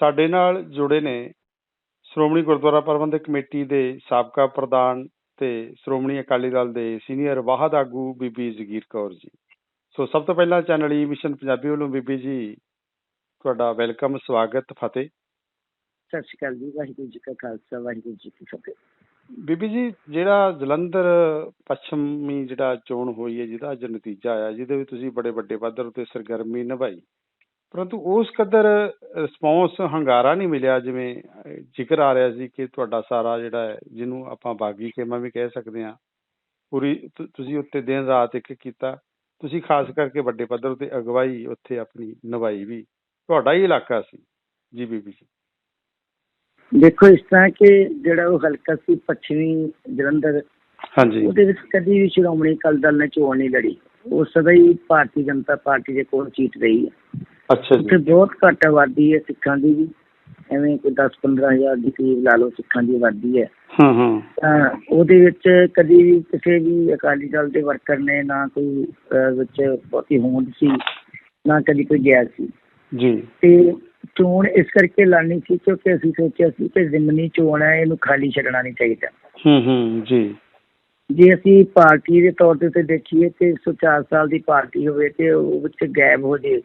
ਸਾਡੇ ਨਾਲ ਜੁੜੇ ਨੇ ਸ਼੍ਰੋਮਣੀ ਗੁਰਦੁਆਰਾ ਪ੍ਰਬੰਧਕ ਕਮੇਟੀ ਦੇ ਸਾਬਕਾ ਪ੍ਰਧਾਨ ਤੇ ਸ਼੍ਰੋਮਣੀ ਅਕਾਲੀ ਦਲ ਦੇ ਸੀਨੀਅਰ ਵਾਹਦ ਆਗੂ ਬੀਬੀ ਜਗੀਰ ਕੌਰ ਜੀ। ਸੋ ਸਭ ਤੋਂ ਪਹਿਲਾਂ ਚੈਨਲ ਈ ਮਿਸ਼ਨ ਪੰਜਾਬੀ ਵੱਲੋਂ ਬੀਬੀ ਜੀ ਤੁਹਾਡਾ ਵੈਲਕਮ ਸਵਾਗਤ ਫਤਿਹ। ਸਤਿ ਸ਼੍ਰੀ ਅਕਾਲ ਜੀ ਵਾਹਿਗੁਰੂ ਜੀ ਕਾ ਖਾਲਸਾ ਵਾਹਿਗੁਰੂ ਜੀ ਕੀ ਫਤਿਹ। ਬੀਬੀ ਜੀ ਜਿਹੜਾ ਜਲੰਧਰ ਪੱਛਮੀ ਜਿਹੜਾ ਚੋਣ ਹੋਈ ਹੈ ਜਿਹਦਾ ਅੱਜ ਨਤੀਜਾ ਆਇਆ ਜਿਹਦੇ ਵਿੱਚ ਤੁਸੀਂ ਬੜੇ ਵੱਡੇ ਪੱਧਰ ਉਤੇ ਸਰਗਰਮੀ ਨਿਭਾਈ। ਪਰੰਤੂ ਉਸ ਕਦਰ ਰਿਸਪੌਂਸ ਹੰਗਾਰਾ ਨਹੀਂ ਮਿਲਿਆ ਜਿਵੇਂ ਜ਼ਿਕਰ ਆ ਰਿਹਾ ਸੀ ਕਿ ਤੁਹਾਡਾ ਸਾਰਾ ਜਿਹੜਾ ਹੈ ਜਿਹਨੂੰ ਆਪਾਂ ਬਾਗੀ ਖੇਮਾ ਵੀ ਕਹਿ ਸਕਦੇ ਹਾਂ ਪੂਰੀ ਤੁ- ਤੁਸੀਂ ਉੱਤੇ ਦਿਨ ਰਾਤ ਇੱਕ ਕੀਤਾ। ਤੁਸੀਂ ਖਾਸ ਕਰਕੇ ਵੱਡੇ ਪੱਧਰ ਉਤੇ ਅਗਵਾਈ ਉੱਥੇ ਆਪਣੀ ਨਿਭਾਈ ਵੀ। ਤੁਹਾਡਾ ਹੀ ਇਲਾਕਾ ਸੀ ਜੀ ਬੀਬੀ ਜੀ ਦੇਖੋ ਇਸ ਤਰ੍ਹਾਂ ਕਿ ਜਿਹੜਾ ਉਹ ਹਲਕਾ ਸੀ ਪੱਛਮੀ ਜਲੰਧਰ ਹਾਂਜੀ। ਉਹਦੇ ਵਿੱਚ ਕਦੀ ਵੀ ਸ਼੍ਰੋਮਣੀ ਅਕਾਲੀ ਦਲ ਨੇ ਚੋਣ ਨਹੀਂ ਲੜੀ। ਉਹ ਸਦਾ ਹੀ ਭਾਰਤੀ ਜਨਤਾ ਪਾਰਟੀ ਦੇ ਕੋਲ ਸੀਟ ਰਹੀ ਹੈ। ਅੱਛਾ ਉੱਥੇ ਜੀ ਬਹੁਤ ਘੱਟ ਆਬਾਦੀ ਹੈ ਸਿੱਖਾਂ ਦੀ ਵੀ। ਐਵੇਂ ਕੋਈ 10-15 ਹਜ਼ਾਰ ਦੀ ਕਰੀਬ ਲਾ ਲਓ ਸਿੱਖਾਂ ਦੀ ਆਬਾਦੀ ਹੈ। ਹੂੰ ਹੂੰ। ਤਾਂ ਉਹਦੇ ਵਿੱਚ ਕਦੀ ਵੀ ਕਿਸੇ ਵੀ ਅਕਾਲੀ ਦਲ ਦੇ ਵਰਕਰ ਨੇ ਨਾ ਕੋਈ ਅਹ, ਵਿੱਚ ਬਹੁਤੀ ਹੋਂਦ ਸੀ ਨਾ ਕਦੀ ਕੋਈ ਗਿਆ ਸੀ। ਜੀ। ਤੇ ਚੋਣ ਇਸ ਕਰਕੇ ਲੜਨੀ ਸੀ ਕਿਉਂਕਿ ਅਸੀਂ ਸੋਚਿਆ ਸੀ ਕਿ ਜ਼ਿਮਨੀ ਚੋਣ ਹੈ ਇਹਨੂੰ ਖਾਲੀ ਛੱਡਣਾ ਨਹੀਂ ਚਾਹੀਦਾ। ਹੂੰ ਹੂੰ ਜੀ। ਜੇ ਅਸੀਂ ਪਾਰਟੀ ਦੇ ਤੌਰ ਤੇ ਉੱਤੇ ਦੇਖੀਏ ਤੇ 104 ਸਾਲ ਦੀ ਪਾਰਟੀ ਹੋਵੇ ਤੇ ਉਹ ਵਿੱਚ ਗਾਇਬ ਹੋ ਜੇ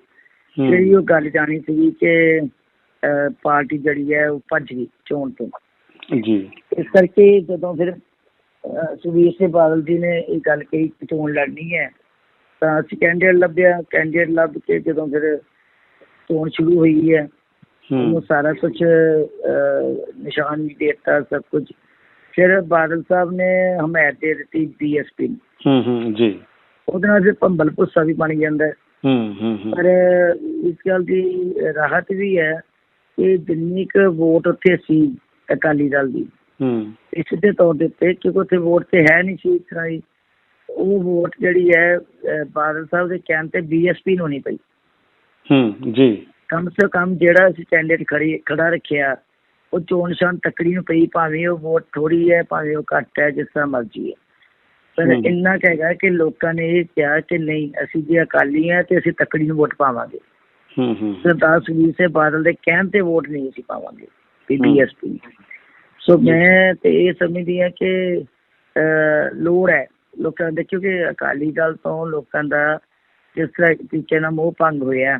ਜਿਹੜੀ ਉਹ ਗੱਲ ਜਾਣੀ ਸੀ ਕਿ ਪਾਰਟੀ ਜਿਹੜੀ ਹੈ ਉਹ ਭੱਜ ਗਈ ਚੋਣ ਤੋਂ। ਜੀ। ਇਸ ਕਰਕੇ ਜਦੋਂ ਫਿਰ ਸੁਖਬੀਰ ਸਿੰਘ ਬਾਦਲ ਜੀ ਨੇ ਇਹ ਗੱਲ ਕਹੀ ਕਿ ਚੋਣ ਲੜਨੀ ਹੈ ਤਾਂ ਅਸੀਂ ਕੈਂਡੀਡੇਟ ਲੱਭਿਆ। ਕੈਂਡੀਡੇਟ ਲੱਭ ਕੇ ਜਦੋਂ ਫਿਰ ਚੋਣ ਸ਼ੁਰੂ ਹੋਈ ਹੈ ਉਹਨੂੰ ਹੂੰ ਸਾਰਾ ਕੁਝ ਨਿਸ਼ਾਨ ਵੀ ਦਿੱਤਾ ਸਭ ਕੁਝ ਫਿਰ ਬਾਦਲ ਸਾਹਿਬ ਨੇ ਹਮਾਇਤ ਦੇ ਦਿੱਤੀ ਬੀਐਸਪੀ ਨੂੰ। ਹੂੰ ਹੂੰ ਜੀ। ਉਹਦੇ ਨਾਲ ਫਿਰ ਭੰਬਲ ਭੁੱਸਾ ਵੀ ਬਣ ਜਾਂਦਾ ਹੈ। ਪਰ ਇਸ ਗੱਲ ਦੀ ਰਾਹਤ ਵੀ ਹੈ ਕਿ ਜਿੰਨੀ ਕੁ ਵੋਟ ਉੱਥੇ ਸੀ ਅਕਾਲੀ ਦਲ ਦੀ ਹੂੰ। ਇਸ ਦੇ ਤੌਰ ਦੇ ਉੱਤੇ ਕਿਉਂਕਿ ਉੱਥੇ ਵੋਟ ਤੇ ਹੈ ਨਹੀਂ ਸੀ ਇਸ ਤਰ੍ਹਾਂ ਉਹ ਵੋਟ ਜਿਹੜੀ ਹੈ ਬਾਦਲ ਸਾਹਿਬ ਦੇ ਕਹਿਣ ਤੇ ਬੀਐਸਪੀ ਨੂੰ ਨਹੀਂ ਪਈ। ਹੂੰ ਜੀ। ਕਮ ਸੇ ਕਮ ਜਿਹੜਾ ਅਸੀਂ ਕੈਂਡੀਡੇਟ ਖੜੀ ਖੜਾ ਰੱਖਿਆ ਉਹ ਚੋਣ ਨਿਸ਼ਾਨ ਤੱਕੜੀ ਨੂੰ ਪਈ ਭਾਵੇਂ ਉਹ ਵੋਟ ਥੋੜੀ ਹੈ ਭਾਵੇਂ ਉਹ ਘੱਟ ਹੈ ਜਿਸ ਤਰ੍ਹਾਂ ਮਰਜ਼ੀ ਹੈ। ਪਰ। ਇੰਨਾ ਕੁ ਹੈਗਾ ਕਿ ਲੋਕਾਂ ਨੇ ਇਹ ਕਿਹਾ ਕਿ ਨਹੀਂ ਅਸੀਂ ਜੇ ਅਕਾਲੀ ਹਾਂ ਤੇ ਅਸੀਂ ਤੱਕੜੀ ਨੂੰ ਵੋਟ ਪਾਵਾਂਗੇ। ਹੂੰ ਹੂੰ। ਸਰਦਾਰ ਸੁਖਬੀਰ ਸਿੰਘ ਬਾਦਲ ਦੇ ਕਹਿਣ ਤੇ ਵੋਟ ਨਹੀਂ ਅਸੀਂ ਪਾਵਾਂਗੇ ਹਮ। ਬੀਐਸਪੀ ਸੋ ਮੈਂ ਤੇ ਇਹ ਸਮਝਦੀ ਹਾਂ ਕਿ ਲੋੜ ਹੈ ਲੋਕਾਂ ਦੇ ਕਿਉਂਕਿ ਅਕਾਲੀ ਦਲ ਤੋਂ ਲੋਕਾਂ ਦਾ ਜਿਸ ਤਰ੍ਹਾਂ ਤਰੀਕੇ ਨਾਲ ਮੋਹ ਭੰਗ ਹੋਇਆ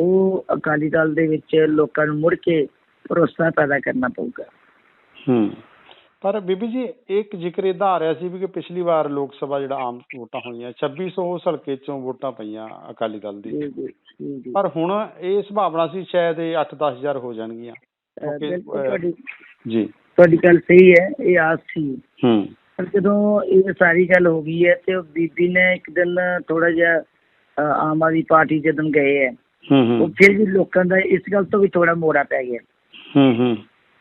ਉਹ ਅਕਾਲੀ ਦਲ ਦੇ ਵਿੱਚ ਲੋਕਾਂ ਨੂੰ ਮੁੜ ਕੇ ਭਰੋਸਾ ਪੈਦਾ ਕਰਨਾ ਪਊਗਾ। ਹੂੰ। ਪਰ ਬੀਬੀ ਜੀ ਇੱਕ ਜ਼ਿਕਰ ਇਦਾਂ ਆ ਰਿਹਾ ਸੀ ਵੀ ਕਿ ਪਿਛਲੀ ਵਾਰ ਲੋਕ ਸਭਾ ਜਿਹੜਾ ਆਮ ਵੋਟਾਂ ਹੋਈਆਂ 2600 ਉਸ ਹਲਕੇ ਚੋਂ ਵੋਟਾਂ ਪਈਆਂ ਅਕਾਲੀ ਦਲ ਦੀ। ਪਰ ਹੁਣ ਇਹ ਸੰਭਾਵਨਾ ਸੀ ਸ਼ਾਇਦ ਇਹ 8-10 ਹਜ਼ਾਰ ਹੋ ਜਾਣਗੀਆਂ। ਤੁਹਾਡੀ ਜੀ। ਤੁਹਾਡੀ ਗੱਲ ਸਹੀ ਹੈ ਇਹ ਆਸ ਸੀ। ਹੂੰ। ਪਰ ਜਦੋਂ ਇਹ ਸਾਰੀ ਗੱਲ ਹੋ ਗਈ ਹੈ ਤੇ ਬੀਬੀ ਨੇ ਇੱਕ ਦਿਨ ਥੋੜਾ ਜਿਹਾ ਆਮ ਆਦਮੀ ਪਾਰਟੀ ਜਦੋਂ ਗਏ ਹੈ ਹੂੰ ਉਹ ਹੂੰ ਫਿਰ ਵੀ ਲੋਕਾਂ ਦਾ ਇਸ ਗੱਲ ਤੋਂ ਵੀ ਥੋੜਾ ਮੋੜਾ ਪੈ ਗਿਆ। ਹੂੰ ਹੂੰ।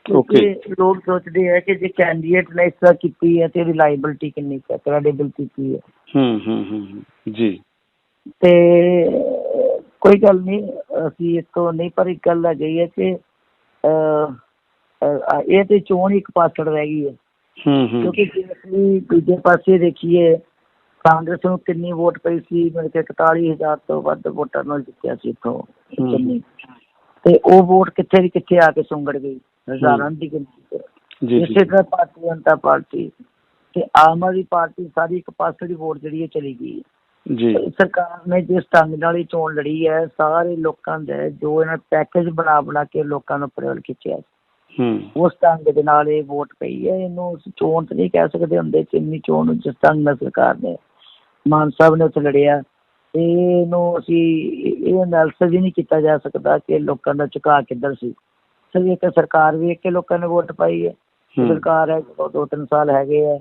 ਕਿਉਂਕਿ ਲੋਕ ਸੋਚਦੇ ਹੈ ਕਿ ਜੇ ਕੈਂਡੀਡੇਟ ਨੇ ਇਸ ਤਰ੍ਹਾਂ ਕੀਤੀ ਹੈ ਤੇ ਇਹਦੀ ਲਾਇਬਿਲਟੀ ਕਿੰਨੀ ਹੈ ਕ੍ਰੈਡੀਬਿਲਟੀ ਕੀ ਹੈ। ਹੂੰ ਹੂੰ ਹੂੰ ਹੂੰ, ਜੀ। ਤੇ ਕੋਈ ਗੱਲ ਨਹੀਂ ਅਸੀਂ ਇਸ ਤੋਂ ਨਹੀਂ ਪਰ ਇੱਕ ਗੱਲ ਹੈਗੀ ਹੈ ਕਿ ਇਹ ਤੇ ਚੋਣ ਇੱਕ ਪਾਸੜ ਰਹਿ ਗਈ ਹੈ। ਹੂੰ ਹੂੰ। ਕਿਉਂਕਿ ਜੇ ਅਸੀਂ ਦੂਜੇ ਪਾਸੇ ਦੇਖੀਏ ਕਾਂਗਰਸ ਨੂੰ ਕਿੰਨੀ ਵੋਟ ਪਈ ਸੀ ਮੇਰੇ ਕੇ 41000 ਤੋਂ ਵੱਧ ਵੋਟਾਂ ਨਾਲ ਜਿੱਤਿਆ ਸੀ ਇੱਥੋਂ। ਤੇ ਉਹ ਵੋਟ ਕਿੱਥੇ ਦੀ ਕਿੱਥੇ ਆ ਕੇ ਸੁੰਗੜ ਗਈ। ਹਜ਼ਾਰਾਂ ਦੀ ਜੀ ਜੀ। ਇਸੇ ਤਰ੍ਹਾਂ ਭਾਰਤੀ ਜਨਤਾ ਪਾਰਟੀ ਤੇ ਆਮ ਆਦਮੀ ਪਾਰਟੀ ਸਾਰੀ ਇੱਕ ਪਾਸੇ ਦੀ ਵੋਟ ਜਿਹੜੀ ਹੈ ਚਲੀ ਗਈ। ਹੈ। ਜੀ ਸਰਕਾਰ ਨੇ ਜਿਸ ਢੰਗ ਨਾਲ ਹੀ ਚੋਣ ਲੜੀ ਹੈ ਸਾਰੇ ਲੋਕਾਂ ਦੇ ਜੋ ਇਹਨਾਂ ਪੈਕੇਜ ਬਣਾ ਬਣਾ ਕੇ ਲੋਕਾਂ ਨੂੰ ਪ੍ਰੇਰਿਤ ਖਿੱਚਿਆ ਹੂੰ। ਉਸ ਢੰਗ ਦੇ ਨਾਲ ਇਹ ਵੋਟ ਪਈ ਹੈ। ਇਹਨੂੰ ਚੋਣ ਤਾਂ ਨਹੀਂ ਕਹਿ ਸਕਦੇ ਹੁੰਦੇ ਚਿੰਨੀ ਚੋਣ ਨੂੰ ਜਿਸ ਢੰਗ ਨਾਲ ਸਰਕਾਰ ਨੇ ਮਾਨ ਸਾਹਿਬ ਨੇ ਉੱਥੇ ਲੜਿਆ। ਇਹਨੂੰ ਅਸੀਂ ਇਹ ਐਨਾਲਿਸਿਸ ਹੀ ਨਹੀਂ ਕੀਤਾ ਜਾ ਸਕਦਾ ਕਿ ਲੋਕਾਂ ਦਾ ਝੁਕਾਅ ਕਿੱਧਰ ਸੀ। ਸਭ ਇੱਕ ਸਰਕਾਰ ਵੇਖ ਕੇ ਲੋਕਾਂ ਨੇ ਵੋਟ ਪਾਈ ਹੈ। ਸਰਕਾਰ ਹੈ ਦੋ ਦੋ ਤਿੰਨ ਸਾਲ ਹੈਗੇ ਆ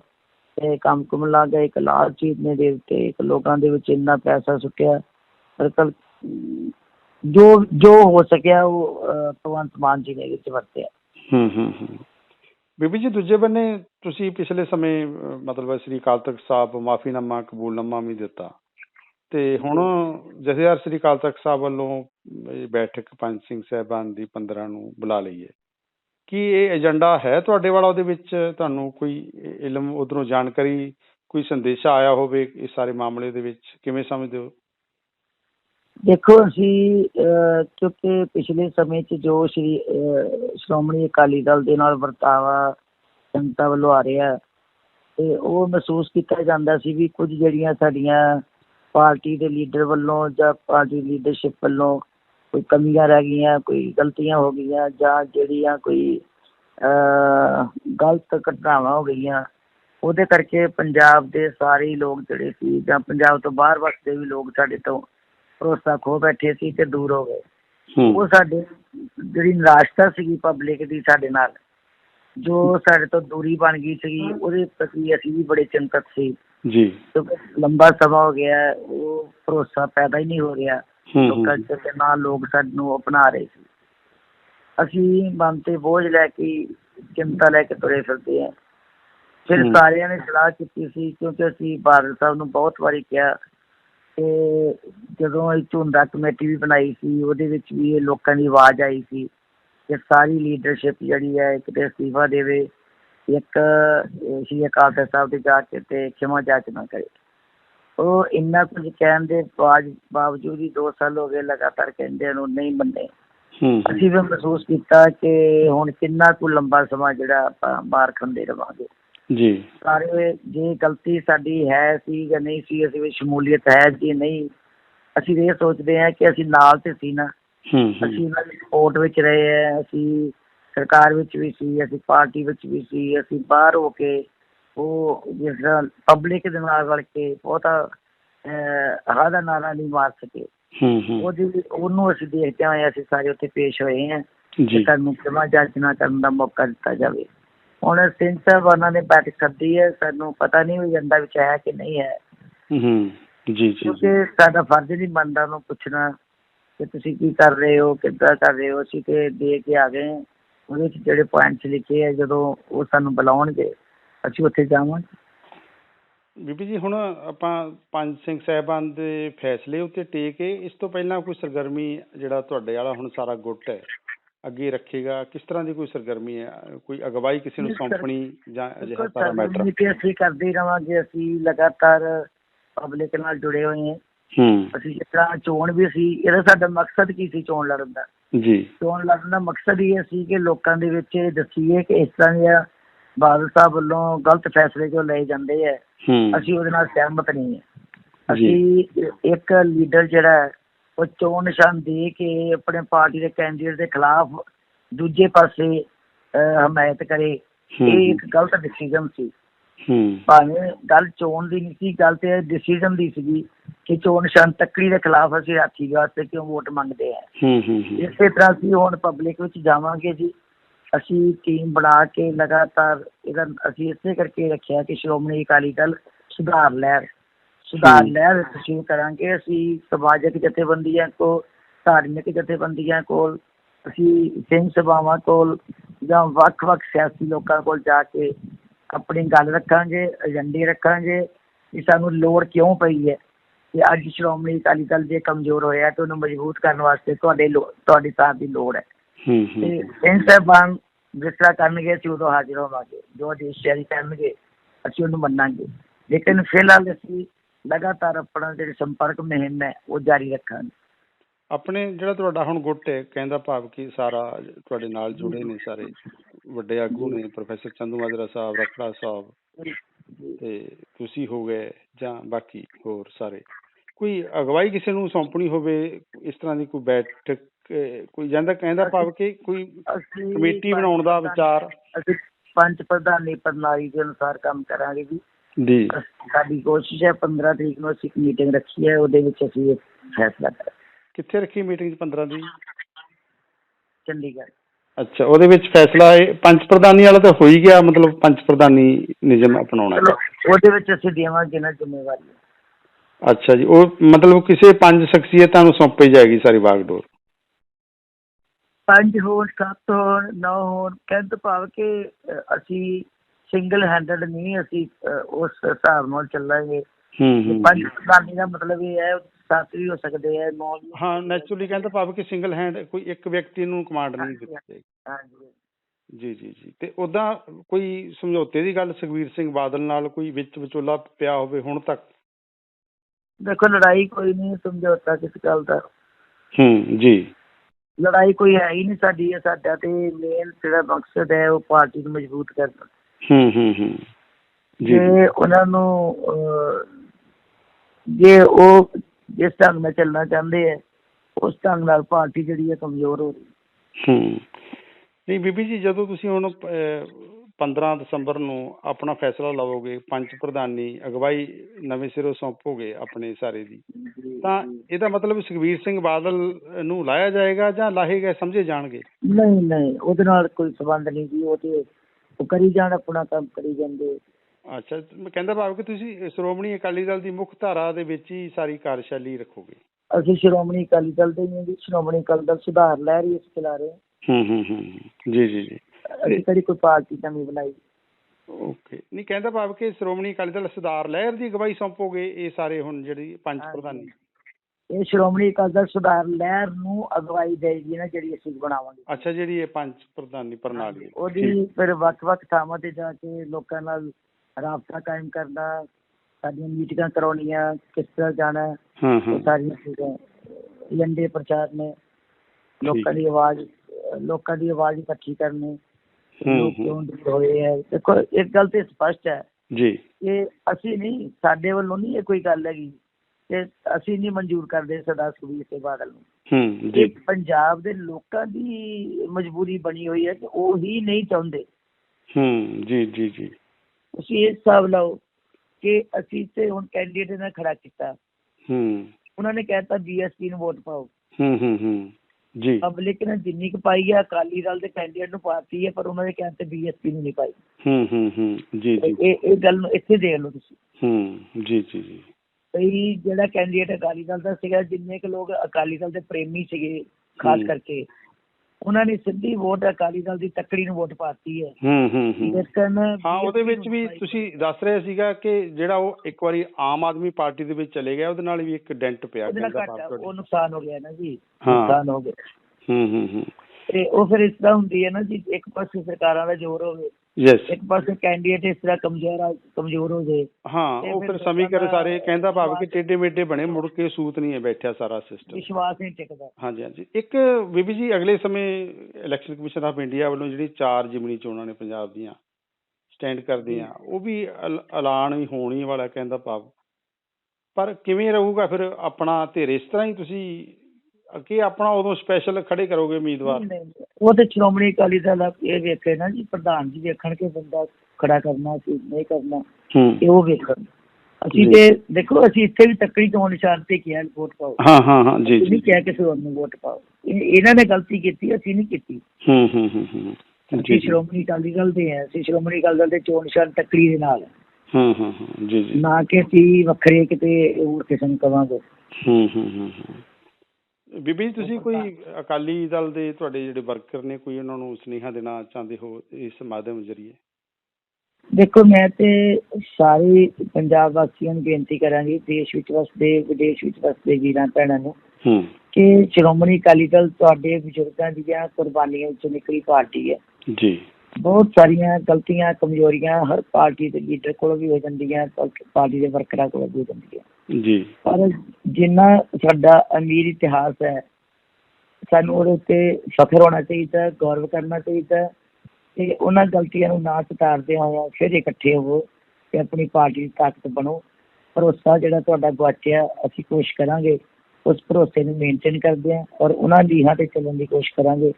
ਤੇ ਕੰਮ ਕੁਮ ਲਾ ਕੇ ਇੱਕ ਲਾਲਚੀ ਨੇ ਦੇ ਦਿੱਤੇ ਇੱਕ ਲੋਕਾਂ ਦੇ ਵਿੱਚ ਇੰਨਾ ਪੈਸਾ ਸੁੱਟਿਆ ਅਸਲ ਜੋ ਜੋ ਹੋ ਸਕਿਆ ਉਹ ਭਗਵੰਤ ਮਾਨ ਜੀ ਨੇ ਵਿੱਚ ਵਰਤਿਆ। ਹੂੰ ਹੂੰ ਹੂੰ। ਬੀਬੀ ਜੀ ਦੂਜੇ ਬੰਨੇ ਤੁਸੀਂ ਪਿਛਲੇ ਸਮੇਂ ਮਤਲਬ ਸ੍ਰੀ ਅਕਾਲ ਤਖਤ ਸਾਹਿਬ ਮਾਫੀਨਾਮਾ ਕਬੂਲਨਾਮਾ ਵੀ ਦਿੱਤਾ। ਤੇ ਹੁਣ ਜਥੇਦਾਰ ਸ੍ਰੀ ਅਕਾਲ ਤਖਤ ਸਾਹਿਬ ਵੱਲੋਂ ਇਹ ਬੈਠਕ ਪੰਜ ਸਿੰਘ ਸਾਹਿਬਾਨ ਦੀ 15 ਨੂੰ ਬੁਲਾ ਲਈ ਹੈ। ਕੀ ਇਹ ਏਜੰਡਾ ਹੈ ਤੁਹਾਡੇ ਵਾਲਾ ਉਹਦੇ ਵਿੱਚ? ਤੁਹਾਨੂੰ ਕੋਈ ਇਲਮ ਉਧਰੋਂ ਜਾਣਕਾਰੀ, ਕੋਈ ਸੰਦੇਸ਼ਾ ਆਇਆ ਹੋਵੇ ਇਸ ਸਾਰੇ ਮਾਮਲੇ ਦੇ ਵਿੱਚ? ਕਿਵੇਂ ਸਮਝਦੇ ਹੋ? ਦੇਖੋ, ਅਸੀਂ ਕਿਉਂਕਿ ਪਿਛਲੇ ਸਮੇਂ 'ਚ ਜੋ ਸ਼੍ਰੀ ਸ਼੍ਰੋਮਣੀ ਅਕਾਲੀ ਦਲ ਦੇ ਨਾਲ ਵਰਤਾਵਾ ਜਨਤਾ ਵੱਲੋਂ ਆ ਰਿਹਾ ਤੇ ਉਹ ਮਹਿਸੂਸ ਕੀਤਾ ਜਾਂਦਾ ਸੀ ਵੀ ਕੁਝ ਜਿਹੜੀਆਂ ਸਾਡੀਆਂ ਪਾਰਟੀ ਦੇ ਲੀਡਰ ਵੱਲੋਂ ਜਾਂ ਪਾਰਟੀ ਲੀਡਰਸ਼ਿਪ ਵੱਲੋਂ ਕੋਈ ਕਮੀਆਂ ਰਹਿ ਗਈਆਂ ਕੋਈ ਗਲਤੀਆਂ ਹੋ ਗਈਆਂ ਜਾਂ ਜਿਹੜੀਆਂ ਕੋਈ ਅਹ, ਗਲਤ ਘਟਨਾਵਾਂ ਹੋ ਗਈਆਂ ਉਹਦੇ ਕਰਕੇ ਪੰਜਾਬ ਦੇ ਸਾਰੇ ਲੋਕ ਜਿਹੜੇ ਸੀ ਜਾਂ ਪੰਜਾਬ ਤੋਂ ਬਾਹਰ ਵਸਦੇ ਵੀ ਲੋਕ ਸਾਡੇ ਤੋਂ ਭਰੋਸਾ ਖੋ ਬੈਠੇ ਸੀ ਤੇ ਦੂਰ ਹੋ ਗਏ। ਉਹ ਸਾਡੇ ਜਿਹੜੀ ਨਿਰਾਸ਼ਤਾ ਸੀਗੀ ਪਬਲਿਕ ਦੀ ਸਾਡੇ ਨਾਲ ਜੋ ਸਾਡੇ ਤੋਂ ਦੂਰੀ ਬਣ ਗਈ ਸੀਗੀ ਉਹਦੇ ਪ੍ਰਤੀ ਅਸੀਂ ਵੀ ਬੜੇ ਚਿੰਤਤ ਸੀ। ਜੀ। ਲੰਬਾ ਸਮਾਂ ਹੋ ਗਿਆ ਹੈ, ਉਹ ਭਰੋਸਾ ਪੈਦਾ ਹੀ ਨਹੀਂ ਹੋ ਰਿਹਾ। ਹੂੰ ਲੋਕਾਂ ਹੂੰ ਚ ਤੇ ਨਾਲ ਲੋਕ ਸਾਨੂੰ ਅਪਣਾ ਰਹੇ ਸੀ। ਅਸੀਂ ਮਨ ਤੇ ਬੋਝ ਲੈ ਕੇ ਚਿੰਤਾ ਲੈ ਕੇ ਤੁਰੇ ਫਿਰਦੇ ਹਾਂ। ਫਿਰ ਹੂੰ। ਸਾਰਿਆਂ ਨੇ ਸਲਾਹ ਕੀਤੀ ਸੀ ਕਿਉਂਕਿ ਅਸੀਂ ਬਾਦਲ ਸਾਹਿਬ ਨੂੰ ਬਹੁਤ ਵਾਰੀ ਕਿਹਾ ਤੇ ਜਦੋਂ ਇਹ ਝੁੰਦਾ ਕਮੇਟੀ ਵੀ ਬਣਾਈ ਸੀ ਉਹਦੇ ਵਿੱਚ ਵੀ ਇਹ ਲੋਕਾਂ ਦੀ ਆਵਾਜ਼ ਆਈ ਸੀ ਕਿ ਸਾਰੀ ਲੀਡਰਸ਼ਿਪ ਜਿਹੜੀ ਹੈ ਇੱਕ ਤੇ ਅਸਤੀਫਾ ਦੇਵੇ ਇੱਕ ਸ਼੍ਰੀ ਅਕਾਲ ਤਖਤ ਸਾਹਿਬ ਦੇ ਜਾ ਕੇ ਤੇ ਖਿਮਾ ਜਾਚਨਾ ਕਰੇ। ਉਹ ਇੰਨਾ ਕੁਝ ਕਹਿਣ ਦੇ ਬਾਵ- ਬਾਵਜੂਦ ਹੀ 2 ਸਾਲ ਹੋ ਗਏ ਲਗਾਤਾਰ ਕਹਿੰਦੇ ਨੂੰ ਨਹੀਂ ਮੰਨੇ। ਹੂੰ। ਅਸੀਂ ਵੀ ਮਹਿਸੂਸ ਕੀਤਾ ਕਿ ਹੁਣ ਕਿੰਨਾ ਕੁ ਲੰਬਾ ਸਮਾਂ ਜਿਹੜਾ ਆਪਾਂ ਮਾਰ ਖਾਂਦੇ ਰਵਾਂਗੇ। ਜੀ। ਸਾਰੇ ਜੇ ਗਲਤੀ ਸਾਡੀ ਹੈ ਸੀ ਜਾਂ ਨਹੀਂ ਸੀ ਅਸੀਂ ਵਿੱਚ ਸ਼ਮੂਲੀਅਤ ਹੈ ਜੀ ਨਹੀਂ ਅਸੀਂ ਇਹ ਸੋਚਦੇ ਹਾਂ ਕਿ ਅਸੀਂ ਨਾਲ ਤੇ ਸੀ ਨਾ। ਹੂੰ ਅਸੀਂ ਹੂੰ ਦੀ ਸਪੋਰਟ ਵਿੱਚ ਰਹੇ ਹਾਂ ਅਸੀਂ ਸਰਕਾਰ ਵਿੱਚ ਵੀ ਸੀ ਅਸੀਂ ਪਾਰਟੀ ਵਿੱਚ ਵੀ ਸੀ ਅਸੀਂ ਬਾਹਰ ਹੋ ਕੇ ਉਹ ਜਿਸ ਤਰ੍ਹਾਂ ਪਬਲਿਕ ਦੇ ਨਾਲ ਰਲ ਕੇ ਬਹੁਤਾ ਆਹ ਦਾ ਨਾਰਾ ਨਹੀਂ ਮਾਰ ਸਕੇ। ਹੂੰ ਹੂੰ। ਉਹਦੀ ਉਹਨੂੰ ਅਸੀਂ ਦੇਖਦੇ ਹੋਏ ਅਸੀਂ ਸਾਰੇ ਉੱਥੇ ਪੇਸ਼ ਹੋਏ ਹਾਂ ਜੀ। ਸਾਨੂੰ ਕਿਵੇਂ ਜਾਚਨਾ ਕਰਨ ਦਾ ਮੌਕਾ ਦਿੱਤਾ ਜਾਵੇ। ਹੁਣ ਸਿੰਘ ਸਾਹਿਬਾਨਾਂ ਨੇ ਬੈਠਕ ਸੱਦੀ ਹੈ ਸਾਨੂੰ ਪਤਾ ਨਹੀਂ ਵੀ ਏਜੰਡਾ ਵਿੱਚ ਹੈ ਕਿ ਨਹੀਂ ਹੈ। ਹੂੰ ਜੀ ਜੀ। ਕਿਉਂਕਿ ਸਾਡਾ ਫਰਜ਼ ਨਹੀਂ ਬਣਦਾ ਉਹਨੂੰ ਪੁੱਛਣਾ ਕਿ ਤੁਸੀਂ ਕੀ ਕਰ ਰਹੇ ਹੋ ਕਿੱਦਾਂ ਕਰ ਰਹੇ ਹੋ ਅਸੀਂ ਤੇ ਦੇ ਕੇ ਆ ਗਏ ਹਾਂ। ਉਹਦੇ ਵਿੱਚ ਜਿਹੜੇ ਪੁਆਇੰਟਸ ਲਿਖੇ ਆ ਜਦੋਂ ਉਹ ਸਾਨੂੰ ਬੁਲਾਉਣਗੇ ਅਸੀਂ ਉੱਥੇ ਜਾਵਾਂਗੇ। ਬੀਬੀ ਜੀ ਹੁਣ ਆਪਾਂ ਪੰਜ ਸਿੰਘ ਸਾਹਿਬਾਨ ਦੇ ਫੈਸਲੇ ਉੱਤੇ ਟੇਕ ਇਸ ਤੋਂ ਪਹਿਲਾਂ ਕੋਈ ਸਰਗਰਮੀ ਜਿਹੜਾ ਤੁਹਾਡੇ ਵਾਲਾ ਹੁਣ ਸਾਰਾ ਗੁੱਟ ਹੈ ਅੱਗੇ ਰੱਖੇਗਾ? ਕਿਸ ਤਰ੍ਹਾਂ ਦੀ ਕੋਈ ਸਰਗਰਮੀ ਹੈ? ਕੋਈ ਅਗਵਾਈ ਕਿਸੇ ਨੂੰ ਨਹੀਂ ਸੌਂਪਣੀ ਜਾਂ ਅਜਿਹਾ ਸਾਰਾ ਮੈਟਰ ਨੀਤੀ ਅਸੀਂ ਕਰਦੇ ਰਵਾਂਗੇ ਅਸੀਂ ਲਗਾਤਾਰ ਪਬਲਿਕ ਨਾਲ ਜੁੜੇ ਹੋਏ ਹਾਂ। ਹੂੰ। ਅਸੀਂ ਤਰ੍ਹਾਂ ਚੋਣ ਵੀ ਸੀ ਇਹਦਾ ਸਾਡਾ ਮਕਸਦ ਕੀ ਸੀ ਚੋਣ ਲੜਨ ਦਾ? ਜੀ। ਚੋਣ ਲੜਨ ਦਾ ਮਕਸਦ ਇਹ ਸੀ ਕਿ ਲੋਕਾਂ ਦੇ ਵਿੱਚ ਇਹ ਦੱਸੀਏ ਕਿ ਇਸ ਤਰ੍ਹਾਂ ਦੀਆਂ ਬਾਦਲ ਸਾਹਿਬ ਵੱਲੋਂ ਗਲਤ ਫੈਸਲੇ ਜੋ ਲਏ ਜਾਂਦੇ ਹੂੰ। ਅਸੀਂ ਉਹਦੇ ਨਾਲ ਸਹਿਮਤ ਨਹੀਂ ਹੈ। ਅਸੀਂ ਇੱਕ ਲੀਡਰ ਜਿਹੜਾ ਉਹ ਚੋਣ ਨਿਸ਼ਾਨ ਦੇ ਕੇ ਆਪਣੇ ਪਾਰਟੀ ਦੇ ਕੈਂਡੀਡੇਟ ਦੇ ਖਿਲਾਫ ਦੂਜੇ ਪਾਸੇ ਹਮਾਇਤ ਕਰੇ ਇਹ ਇੱਕ ਗਲਤ ਡਿਸੀਜਨ ਸੀ। ਹੂੰ। ਭਾਵੇਂ ਗੱਲ ਚੋਣ ਦੀ ਨਹੀਂ ਸੀ ਗੱਲ ਤੇ ਡਿਸੀਜਨ ਦੀ ਸੀਗੀ ਕਿ ਚੋਣ ਨਿਸ਼ਾਨ ਤੱਕੜੀ ਦੇ ਖਿਲਾਫ ਅਸੀਂ ਰਾਖੀ ਵਾਸਤੇ ਕਿਉਂ ਵੋਟ ਮੰਗਦੇ ਆ ਹੂੰ ਹੂੰ ਹੂੰ। ਇਸੇ ਤਰ੍ਹਾਂ ਅਸੀਂ ਹੁਣ ਪਬਲਿਕ ਵਿੱਚ ਜਾਵਾਂਗੇ ਜੀ। ਅਸੀਂ ਟੀਮ ਬਣਾ ਕੇ ਲਗਾਤਾਰ ਇਹਦਾ ਅਸੀਂ ਇਸੇ ਕਰਕੇ ਰੱਖਿਆ ਕਿ ਸ਼੍ਰੋਮਣੀ ਅਕਾਲੀ ਦਲ ਸੁਧਾਰ ਲਹਿਰ ਸੁਧਾਰ। ਲਹਿਰ ਸ਼ੁਰੂ ਕਰਾਂਗੇ। ਅਸੀਂ ਸਮਾਜਿਕ ਜਥੇਬੰਦੀਆਂ ਕੋ ਧਾਰਮਿਕ ਜਥੇਬੰਦੀਆਂ ਕੋਲ ਅਸੀਂ ਸਿੰਘ ਸਭਾਵਾਂ ਕੋਲ ਜਾਂ ਵੱਖ-ਵੱਖ ਸਿਆਸੀ ਲੋਕਾਂ ਕੋਲ ਜਾ ਕੇ ਆਪਣੀ ਗੱਲ ਰੱਖਾਂਗੇ ਏਜੰਡੇ ਰੱਖਾਂਗੇ ਕਿ ਸਾਨੂੰ ਲੋੜ ਕਿਉਂ ਪਈ ਹੈ? ਕਿ ਅੱਜ ਸ਼੍ਰੋਮਣੀ ਅਕਾਲੀ ਦਲ ਜੇ ਕਮਜ਼ੋਰ ਹੋਇਆ ਤਾਂ ਉਹਨੂੰ ਮਜ਼ਬੂਤ ਕਰਨ ਵਾਸਤੇ ਤੁਹਾਡੇ ਤੁਹਾਡੀ ਸਾਥ ਦੀ ਲੋੜ ਹੈ। ਹੂੰ ਤੇ ਹੂੰ ਸਿੰਘ ਸਾਹਿਬਾਨ ਜਿਸ ਤਰ੍ਹਾਂ ਕਰਨਗੇ ਅਸੀਂ ਉਦੋਂ ਹਾਜ਼ਰ ਹੋਵਾਂਗੇ। ਜੋ ਆਦੇਸ਼ ਜਾਰੀ ਕਰਨਗੇ ਅਸੀਂ ਉਹਨੂੰ ਮੰਨਾਂਗੇ। ਲੇਕਿਨ ਫਿਲਹਾਲ ਅਸੀਂ ਲਗਾਤਾਰ ਆਪਣਾ ਜਿਹੜੀ ਸੰਪਰਕ ਮੁਹਿੰਮ ਹੈ ਉਹ ਜਾਰੀ ਰੱਖਾਂਗੇ। ਆਪਣੇ ਜਿਹੜਾ ਤੁਹਾਡਾ ਹੁਣ ਗੁੱਟ ਹੈ ਕਹਿੰਦਾ ਭਾਵ ਕਿ ਸਾਰਾ ਤੁਹਾਡੇ ਨਾਲ ਜੁੜੇ ਨੇ ਸਾਰੇ। ਵੱਡੇ ਆਗੂ ਨੇ ਪ੍ਰੋਫੈਸਰ ਚੰਦੂ ਮਾਜਰਾ ਸਾਹਿਬ ਰਖੜਾ ਸਾਹਿਬ। ਤੇ ਤੁਸੀਂ ਹੋ ਗਏ ਜਾਂ ਬਾਕੀ ਹੋਰ ਸਾਰੇ। ਕੋਈ ਅਗਵਾਈ ਕਿਸੇ ਨੂੰ ਸੌਂਪਣੀ ਹੋਵੇ ਇਸ ਤਰ੍ਹਾਂ ਦੀ ਕੋਈ ਬੈਠਕ ਕੋਈ ਜਾਂਦਾ ਕਹਿੰਦਾ ਭਾਵ ਕਿ ਕੋਈ ਕਮੇਟੀ ਬਣਾਉਣ ਦਾ ਵਿਚਾਰ? ਅਸੀਂ ਪੰਜ ਪ੍ਰਧਾਨੀ ਪ੍ਰਣਾਲੀ ਦੇ ਅਨੁਸਾਰ ਕੰਮ ਕਰਾਂਗੇ ਜੀ। ਜੀ। ਸਾਡੀ ਕੋਸ਼ਿਸ਼ ਹੈ 15 ਤਰੀਕ ਨੂੰ ਅਸੀਂ ਮੀਟਿੰਗ ਰੱਖੀ ਹੈ ਉਹਦੇ ਵਿੱਚ ਅਸੀਂ ਫੈਸਲਾ ਕਰਾਂਗੇ। ਕਿੱਥੇ ਰੱਖੀ ਮੀਟਿੰਗ 15 ਦੀ? ਚੰਡੀਗੜ੍ਹ। ਅੱਛਾ ਉਹਦੇ ਵਿੱਚ ਫੈਸਲਾ ਇਹ ਪੰਜ ਪ੍ਰਧਾਨੀ ਵਾਲਾ ਤਾਂ ਹੋ ਹੀ ਗਿਆ ਮਤਲਬ ਪੰਜ ਪ੍ਰਧਾਨੀ ਨਿਯਮ ਅਪਣਾਉਣਾ ਚਲੋ ਉਹਦੇ ਵਿੱਚ ਅਸੀਂ ਦੇਵਾਂਗੇ ਨਾ ਜ਼ਿੰਮੇਵਾਰੀ ਅੱਛਾ ਜੀ ਉਹ ਮਤਲਬ ਕਿਸੇ ਪੰਜ ਸ਼ਖਸੀਅਤਾਂ ਨੂੰ ਸੌਂਪੀ ਜਾਏਗੀ ਸਾਰੀ ਬਾਗਡੋਰ ਪੰਜ ਹੋਣ ਸੱਤ ਹੋਣ ਨੌ ਹੋਣ ਕਹਿੰਦੇ ਭਾਵ ਕਿ ਅ, ਅਸੀਂ ਸਿੰਗਲ ਹੈਂਡਡ ਨਹੀਂ ਅਸੀਂ ਅ, ਉਸ ਹਿਸਾਬ ਨਾਲ ਚੱਲਾਂਗੇ। ਹੂੰ ਕਿ ਹੂੰ ਪੰਜ ਪ੍ਰਧਾਨੀ ਦਾ ਮਤਲਬ ਇਹ ਹੈ ਸੱਤ ਵੀ ਹੋ ਸਕਦੇ ਹੈ ਨੌ ਵੀ ਹੋ ਹਾਂ। ਨੈਚੁਰਲੀ ਕਹਿੰਦਾ ਭਾਵ ਕਿ ਸਿੰਗਲ ਹੈਂਡ ਕੋਈ ਇੱਕ ਵਿਅਕਤੀ ਨੂੰ ਕਮਾਂਡ ਨਹੀਂ ਦਿੱਤੀ ਜਾਏਗੀ ਹਾਂਜੀ। ਜੀ ਜੀ ਜੀ। ਤੇ ਉਦਾਂ ਕੋਈ ਸਮਝੌਤੇ ਦੀ ਗੱਲ ਸੁਖਵੀਰ ਸਿੰਘ ਬਾਦਲ ਨਾਲ ਕੋਈ ਵਿੱਚ ਵਿਚੋਲਾ ਪਿਆ ਹੋਵੇ ਹੁਣ ਤੱਕ? ਦੇਖੋ ਲੜਾਈ ਕੋਈ ਨਹੀਂ ਸਮਝੌਤਾ ਕਿਸ ਗੱਲ ਦਾ? ਹੂੰ ਜੀ। ਲੜਾਈ ਕੋਈ ਹੈ ਹੀ ਨਹੀਂ ਸਾਡੀ ਇਹ ਸਾਡਾ ਤੇ ਮੇਨ ਜਿਹੜਾ ਮਕਸਦ ਹੈ ਉਹ ਪਾਰਟੀ ਨੂੰ ਮਜ਼ਬੂਤ ਕਰਨਾ ਹੂੰ ਹੂੰ ਹੂੰ। ਜੀ ਉਹਨਾਂ ਨੂੰ ਜੇ ਉਹ ਜਿਸ ਢੰਗ ਨਾਲ ਚੱਲਣਾ ਚਾਹੁੰਦੇ ਹੈ ਉਸ ਢੰਗ ਨਾਲ ਪਾਰਟੀ ਜਿਹੜੀ ਹੈ ਕਮਜ਼ੋਰ ਹੋ ਰਹੀ ਹੈ। ਨਹੀਂ ਬੀਬੀ ਜੀ ਜਦੋਂ ਤੁਸੀਂ ਹੁਣ ਅਹ, 15 ਦਸੰਬਰ ਨੂੰ ਆਪਣਾ ਫੈਸਲਾ ਲਵੋਗੇ ਪੰਚ ਪ੍ਰਧਾਨੀ ਅਗਵਾਈ ਨਵੇਂ ਸਿਰੋਂ ਸੌਂਪੋਗੇ ਆਪਣੇ ਸਾਰੇ ਦੀ ਤਾਂ ਇਹਦਾ ਮਤਲਬ ਸੁਖਬੀਰ ਸਿੰਘ ਬਾਦਲ ਨੂੰ ਲਾਇਆ ਜਾਏਗਾ ਜਾਂ ਲਾਹੇ ਗਏ ਸਮਝੇ ਜਾਣਗੇ? ਨਹੀਂ ਨਹੀਂ ਉਹਦੇ ਨਾਲ ਕੋਈ ਸੰਬੰਧ ਨਹੀਂ ਜੀ ਉਹ ਤੇ ਉਹ ਕਰੀ ਜਾਣ ਆਪਣਾ ਕੰਮ ਕਰੀ ਜਾਂਦੇ। ਅੱਛਾ ਮੈਂ ਕਹਿੰਦਾ ਭਾਵ ਕਿ ਤੁਸੀਂ ਸ਼੍ਰੋਮਣੀ ਅਕਾਲੀ ਦਲ ਦੀ ਮੁੱਖ ਧਾਰਾ ਦੇ ਵਿੱਚ ਹੀ ਸਾਰੀ ਕਾਰਜਸ਼ੈਲੀ ਰੱਖੋਗੇ ਅਸੀਂ ਸ਼੍ਰੋਮਣੀ ਅਕਾਲੀ ਦਲ ਦੇ ਹੀ ਹਾਂ ਜੀ ਸ਼੍ਰੋਮਣੀ ਅਕਾਲੀ ਦਲ ਸੁਧਾਰ ਲਹਿਰ ਹੀ ਅਸੀਂ ਚਲਾ ਰਹੇ ਹਾਂ ਹੂੰ ਹੂੰ ਹੂੰ ਹੂੰ। ਜੀ ਜੀ ਜੀ ਅਸੀਂ ਕਦੀ ਕੋਈ ਪਾਰਟੀ ਨਵੀਂ ਬਣਾਈ ਓਕੇ ਨਹੀਂ ਕਹਿੰਦਾ ਭਾਵ ਕਿ ਸ਼੍ਰੋਮਣੀ ਅਕਾਲੀ ਦਲ ਸੁਧਾਰ ਲਹਿਰ ਦੀ ਅਗਵਾਈ ਸੌਂਪੋਗੇ ਇਹ ਸਾਰੇ ਹੁਣ ਜਿਹੜੀ ਪੰਜ। ਪ੍ਰਧਾਨੀ ਇਹ ਸ਼੍ਰੋਮਣੀ ਅਕਾਲੀ ਦਲ ਸੁਧਾਰ ਲਹਿਰ ਨੂੰ ਅਗਵਾਈ ਦੇਗੀ ਨਾ ਜਿਹੜੀ ਅਸੀਂ ਬਣਾਵਾਂਗੇ ਅੱਛਾ ਜਿਹੜੀ ਇਹ ਪੰਜ ਪ੍ਰਧਾਨੀ ਪ੍ਰਣਾਲੀ। ਉਹਦੀ ਫਿਰ ਵੱਖ-ਵੱਖ ਥਾਵਾਂ ਤੇ ਜਾ ਕੇ ਲੋਕਾਂ ਨਾਲ ਰਾਬਤਾ ਕਾਇਮ ਕਰਨਾ ਸਾਡੀਆਂ ਮੀਟਿੰਗਾਂ ਕਰਾਉਣੀਆਂ ਕਿਸ ਤਰ੍ਹਾਂ ਜਾਣਾ ਹੈ, ਹਾਂ। ਸਾਰੀਆਂ ਚੀਜ਼ਾਂ ਲੰਡੇ ਪ੍ਰਚਾਰ ਨੇ। ਲੋਕਾਂ ਦੀ ਆਵਾਜ਼ ਲੋਕਾਂ ਦੀ ਆਵਾਜ਼ ਇਕੱਠੀ ਕਰਨੀ ਹੂੰ, ਲੋਕ ਹੂੰ। ਕਿਉਂ ਦੂਰ ਹੋਏ ਹੈ ਦੇਖੋ ਇੱਕ ਗੱਲ ਤੇ ਸਪਸ਼ਟ ਹੈ। ਜੀ। ਕਿ ਅਸੀਂ ਨਹੀਂ ਸਾਡੇ ਵੱਲੋਂ ਨਹੀਂ ਇਹ ਕੋਈ ਗੱਲ ਹੈਗੀ। ਕਿ ਅਸੀਂ ਨਹੀਂ ਮਨਜ਼ੂਰ ਕਰਦੇ ਸਰਦਾਰ ਸੁਖਬੀਰ ਸਿੰਘ ਬਾਦਲ ਨੂੰ। ਹੂੰ ਇਹ ਜੀ ਪੰਜਾਬ ਦੇ ਲੋਕਾਂ ਦੀ ਮਜਬੂਰੀ ਬਣੀ ਹੋਈ ਹੈ ਕਿ ਉਹ ਹੀ ਨਹੀਂ ਚਾਹੁੰਦੇ। ਹੂੰ ਜੀ ਜੀ ਜੀ। ਤੁਸੀਂ ਇਹ ਹਿਸਾਬ ਲਾਓ ਕਿ ਅਸੀਂ ਤੇ ਹੁਣ ਕੈਂਡੀਡੇਟ ਨਾਲ ਖੜਾ ਕੀਤਾ। ਹੂੰ। ਉਹਨਾਂ ਨੇ ਕਹਿਤਾ ਬੀਐਸਪੀ ਨੂੰ ਵੋਟ ਪਾਓ। ਹੂੰ ਹੂੰ ਹੂੰ। ਜੀ। ਪਬਲਿਕ ਨੇ ਜਿੰਨੀ ਕੁ ਪਾਈ ਹੈ ਅਕਾਲੀ ਦਲ ਦੇ ਕੈਂਡੀਡੇਟ ਨੂੰ ਪਾਤੀ ਹੈ ਪਰ ਉਹਨਾਂ ਦੇ ਕਹਿਣ ਤੇ ਬੀਐਸਪੀ ਨੂੰ ਨਹੀਂ ਪਾਈ। ਹੂੰ ਹੂੰ ਹੂੰ। ਜੀ ਜੀ। ਇਹ ਇਹ ਗੱਲ ਨੂੰ ਇੱਥੇ ਦੇਖ ਲਓ ਤੁਸੀਂ। ਹੂੰ ਜੀ ਜੀ ਜੀ। ਕਈ ਜਿਹੜਾ ਕੈਂਡੀਡੇਟ ਅਕਾਲੀ ਦਲ ਦਾ ਸੀਗਾ ਜਿੰਨੇ ਕੁ ਲੋਕ ਅਕਾਲੀ ਦਲ ਦੇ ਪ੍ਰੇਮੀ ਸੀਗੇ ਖਾਸ। ਕਰਕੇ ਉਹਨਾਂ ਨੇ ਸਿੱਧੀ ਵੋਟ ਅਕਾਲੀ ਦਲ ਦੀ ਤੱਕੜੀ ਨੂੰ ਵੋਟ ਪਾਤੀ ਹੈ ਹੂੰ ਹੂੰ ਹੂੰ ਲੇਕਿਨ ਹਾਂ ਉਹਦੇ ਵਿੱਚ ਵੀ। ਤੁਸੀਂ ਦੱਸ ਰਹੇ ਸੀਗਾ ਕਿ ਜਿਹੜਾ ਉਹ ਇੱਕ ਵਾਰੀ ਆਮ ਆਦਮੀ ਪਾਰਟੀ ਦੇ ਵਿੱਚ ਚਲੇ ਗਿਆ ਉਹਦੇ ਨਾਲ ਵੀ ਇੱਕ ਡੈਂਟ ਪਿਆ ਉਹਦੇ ਨਾਲ ਉਹ। ਨੁਕਸਾਨ ਹੋ ਗਿਆ ਨਾ ਜੀ ਹਾਂ। ਨੁਕਸਾਨ ਹੋ ਗਿਆ ਹੂੰ ਹੂੰ ਹੂੰ ਤੇ ਉਹ ਫਿਰ ਇਸ ਤਰ੍ਹਾਂ ਹੁੰਦੀ ਹੈ ਨਾ ਜੀ ਇੱਕ ਪਾਸੇ ਸਰਕਾਰਾਂ ਦਾ ਜ਼ੋਰ ਹੋਵੇ ਯੈਸ ਇੱਕ ਪਾਸੇ ਕੈਂਡੀਡੇਟ ਇਸ ਤਰ੍ਹਾਂ ਕਮਜ਼ੋਰ ਆ ਕਮਜ਼ੋਰ ਹੋ ਜਾਏ। ਹਾਂ ਤੇ ਉਹ ਫਿਰ ਫਿਰ ਸਮੀਕਰਨ ਸਾਰੇ ਕਹਿੰਦਾ ਭਾਵ ਕਿ ਟੇਡੇ ਮੇਡੇ ਬਣੇ ਮੁੜ ਕੇ ਸੂਤ ਨਹੀਂ ਹੈ ਬੈਠਿਆ ਸਾਰਾ ਸਿਸਟਮ ਵਿਸ਼ਵਾਸ ਨਹੀਂ ਟਿਕਦਾ। ਹਾਂਜੀ ਹਾਂਜੀ। ਇੱਕ ਬੀਬੀ ਜੀ ਅਗਲੇ ਸਮੇਂ ਇਲੈਕਸ਼ਨ ਕਮਿਸ਼ਨ ਆਫ ਇੰਡੀਆ ਵੱਲੋਂ ਜਿਹੜੀ ਚਾਰ ਜਿਮਨੀ ਚੋਣਾਂ ਨੇ ਪੰਜਾਬ ਦੀਆਂ ਸਟੈਂਡ ਕਰਦੇ ਆ ਉਹ ਵੀ ਐਲ- ਐਲਾਨ ਵੀ ਹੋਣੀ ਵਾਲਾ ਕਹਿੰਦਾ ਭਾਵ। ਪਰ ਕਿਵੇਂ ਰਹੂਗਾ ਫਿਰ ਆਪਣਾ ਧਿਰ? ਇਸ ਤਰ੍ਹਾਂ ਹੀ ਤੁਸੀਂ ਕਿ ਆਪਣਾ ਉਦੋਂ ਸਪੈਸ਼ਲ ਖੜੇ ਕਰੋਗੇ ਉਮੀਦਵਾਰ? ਨਹੀਂ, ਨਹੀਂ, ਉਹ ਤੇ ਸ਼੍ਰੋਮਣੀ ਅਕਾਲੀ ਦਲ ਆ, ਇਹ ਵੇਖੇ ਨਾ ਜੀ ਪ੍ਰਧਾਨ ਜੀ ਵੇਖਣ ਕੇ ਬੰਦਾ ਖੜਾ ਕਰਨਾ ਸੀ ਨਹੀਂ ਕਰਨਾ ਹੂੰ। ਇਹ ਉਹ ਵੇਖਣ। ਅਸੀਂ ਜੀ। ਤੇ ਦੇਖੋ ਅਸੀਂ ਇੱਥੇ ਵੀ ਤੱਕੜੀ ਤੋਂ ਨਿਸ਼ਾਨ ਤੇ ਕਿਹਾ ਵੋਟ ਪਾਓ। ਹਾਂ ਹਾਂ ਹਾਂ ਜੀ ਜੀ। ਨਹੀਂ ਕਿਹਾ ਕਿਸੇ ਹੋਰ ਨੂੰ ਵੋਟ ਪਾਓ। ਇਹ- ਇਹਨਾਂ ਨੇ ਗਲਤੀ ਕੀਤੀ ਅਸੀਂ ਨਹੀਂ ਕੀਤੀ। ਹੂੰ ਹੂੰ ਹੂੰ ਹੂੰ ਜੀ ਅਸੀਂ ਜੀ ਸ਼੍ਰੋਮਣੀ ਅਕਾਲੀ ਦਲ ਦੇ ਹਾਂ ਅਸੀਂ ਸ਼੍ਰੋਮਣੀ ਅਕਾਲੀ ਦਲ ਦੇ ਚੋਣ ਨਿਸ਼ਾਨ ਤੱਕੜੀ ਦੇ ਨਾਲ ਹੈ। ਹੂੰ ਹੂੰ ਹੂੰ ਜੀ ਜੀ। ਨਾ ਕਿ ਅਸੀਂ ਵੱਖਰੇ ਕਿਤੇ ਹੋਰ ਕਿਸੇ ਨੂੰ ਕਵਾਂਗੇ। ਹੂੰ ਹੂੰ ਹੂੰ ਹੂੰ। ਬੀਬੀ ਜੀ, ਤੁਸੀਂ ਕੋਈ ਅਕਾਲੀ ਦਲ ਦੇ ਤੁਹਾਡੇ ਜਿਹੜੇ ਵਰਕਰ ਨੇ ਕੋਈ ਉਹਨਾਂ ਨੂੰ ਸੁਨੇਹਾ ਦੇਣਾ ਚਾਹੁੰਦੇ ਹੋ ਇਸ ਮਾਧਿਅਮ ਜ਼ਰੀਏ? ਦੇਖੋ ਮੈਂ ਤੇ ਸਾਰੇ ਪੰਜਾਬ ਵਾਸੀਆਂ ਨੂੰ ਬੇਨਤੀ ਕਰਾਂਗੀ ਦੇਸ਼ ਵਿੱਚ ਵਸਦੇ ਵਿਦੇਸ਼ ਵਿੱਚ ਵਸਦੇ ਵੀਰਾਂ ਭੈਣਾਂ ਨੂੰ ਹੂੰ। ਕਿ ਸ਼੍ਰੋਮਣੀ ਅਕਾਲੀ ਦਲ ਤੁਹਾਡੇ ਬਜ਼ੁਰਗਾਂ ਦੀਆਂ ਕੁਰਬਾਨੀਆਂ ਵਿੱਚੋਂ ਨਿਕਲੀ ਪਾਰਟੀ ਹੈ। ਜੀ। ਬਹੁਤ ਸਾਰੀਆਂ ਗਲਤੀਆਂ ਕਮਜ਼ੋਰੀਆਂ ਹਰ ਪਾਰਟੀ ਦੇ ਲੀਡਰ ਕੋਲ ਵੀ ਹੋ ਜਾਂਦੀਆਂ ਪਾਰਟੀ ਦੇ ਵਰਕਰਾਂ ਕੋਲ ਵੀ ਹੋ ਜਾਂਦੀਆਂ। ਜੀ। ਪਰ ਜਿੰਨਾ ਸਾਡਾ ਅਮੀਰ ਇਤਿਹਾਸ ਹੈ ਸਾਨੂੰ ਉਹਦੇ ਉੱਤੇ ਫਖਰ ਹੋਣਾ ਚਾਹੀਦਾ ਗੌਰਵ ਕਰਨਾ ਚਾਹੀਦਾ ਤੇ ਉਹਨਾਂ ਗਲਤੀਆਂ ਨੂੰ ਨਾ ਸੁਧਾਰਦੇ ਹੋਇਆ ਫਿਰ ਇਕੱਠੇ ਹੋਵੋ ਤੇ ਆਪਣੀ ਪਾਰਟੀ ਦੀ ਤਾਕਤ ਬਣੋ। ਭਰੋਸਾ ਜਿਹੜਾ ਤੁਹਾਡਾ ਗੁਆਚਿਆ ਅਸੀਂ ਕੋਸ਼ਿਸ਼ ਕਰਾਂਗੇ ਉਸ ਭਰੋਸੇ ਨੂੰ ਮੇਨਟੇਨ ਕਰਦੇ ਹਾਂ ਔਰ ਉਹਨਾਂ ਲੀਹਾਂ ਤੇ ਚੱਲਣ ਦੀ ਕੋਸ਼ਿਸ਼ ਕਰਾਂਗੇ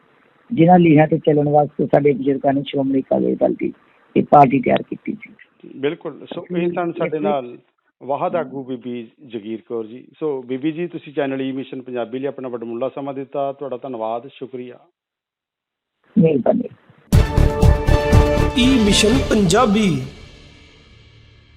ਜਿਨ੍ਹਾਂ ਲੀਹਾਂ ਤੇ ਚੱਲਣ ਵਾਸਤੇ ਸਾਡੇ ਬਜ਼ੁਰਗਾਂ ਨੇ ਸ਼੍ਰੋਮਣੀ ਅਕਾਲੀ ਦਲ ਦੀ ਇਹ ਪਾਰਟੀ ਤਿਆਰ ਕੀਤੀ ਸੀ। ਬਿਲਕੁਲ। ਸੋ ਇਹ ਤਾਂ ਸਾਡੇ ਨਾਲ ਵਾਹਦ ਆਗੂ ਬੀਬੀ ਜਗੀਰ ਕੌਰ ਜੀ। ਸੋ ਬੀਬੀ ਜੀ ਤੁਸੀਂ ਚੈਨਲ ਈ ਮਿਸ਼ਨ ਪੰਜਾਬੀ ਲਈ ਆਪਣਾ ਵਡਮੁੱਲਾ ਸਮਾਂ ਦਿੱਤਾ। ਤੁਹਾਡਾ ਧੰਨਵਾਦ ਸ਼ੁਕਰੀਆ। ਮਿਹਰਬਾਨੀ। ਈ ਮਿਸ਼ਨ ਪੰਜਾਬੀ